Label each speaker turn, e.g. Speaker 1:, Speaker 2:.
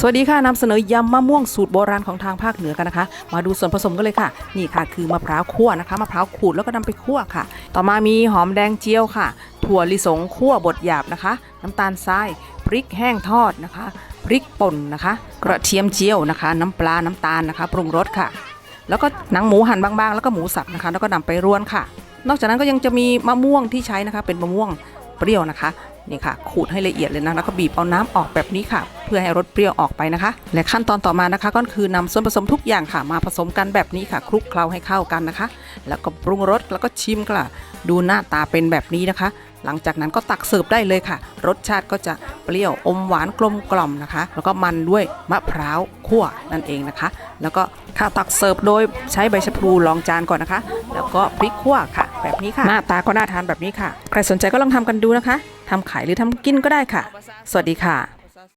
Speaker 1: สวัสดีค่ะนำเสนอยำมะม่วงสูตรโบราณของทางภาคเหนือกันนะคะ มาดูส่วนผสมกันเลยค่ะ นี่ค่ะคือมะพร้าวคั่วนะคะมะพร้าวขูดแล้วก็นำไปคั่วค่ะ ต่อมามีหอมแดงเจียวค่ะ ถั่วลิสงคั่วบดหยาบนะคะ น้ำตาลทรายพริกแห้งทอดนะคะ พริกป่นนะคะ กระเทียมเจียวนะคะ น้ำปลาน้ำตาลนะคะ ปรุงรสค่ะ แล้วก็หนังหมูหั่นบางๆ แล้วก็หมูสับนะคะ แล้วก็นำไปร่วนค่ะ นอกจากนั้นก็ยังจะมีมะม่วงที่ใช้นะคะ เป็นมะม่วงเปรี้ยวนะคะ นี่ค่ะ ขูดให้ละเอียดเลยนะ แล้วก็บีบเอาน้ำออกแบบนี้ค่ะ เพื่อให้รสเปรี้ยวออกไปนะคะ และขั้นตอนต่อมานะคะ ก็คือนำส่วนผสมทุกอย่างค่ะ มาผสมกันแบบนี้ค่ะ คลุกเคล้าให้เข้ากันนะคะ แล้วก็ปรุงรสแล้วก็ชิมค่ะ ดูหน้าตาเป็นแบบนี้นะคะ หลังจากนั้นก็ตักเสิร์ฟได้เลยค่ะ รสชาติก็จะเปรี้ยวอมหวานกลมกล่อมนะคะ แล้วก็มันด้วยมะพร้าวคั่วนั่นเองนะคะ แล้วก็ข้าวตักเสิร์ฟโดยใช้ใบชะพลูรองจานก่อนนะคะ แล้วก็พริกคั่วค่ะ แบบนี้ค่ะ หน้าตาก็น่าทานแบบนี้ค่ะ ใครสนใจก็ลองทำกันดูนะคะทำขายหรือทำกินก็ได้ค่ะ สวัสดีค่ะ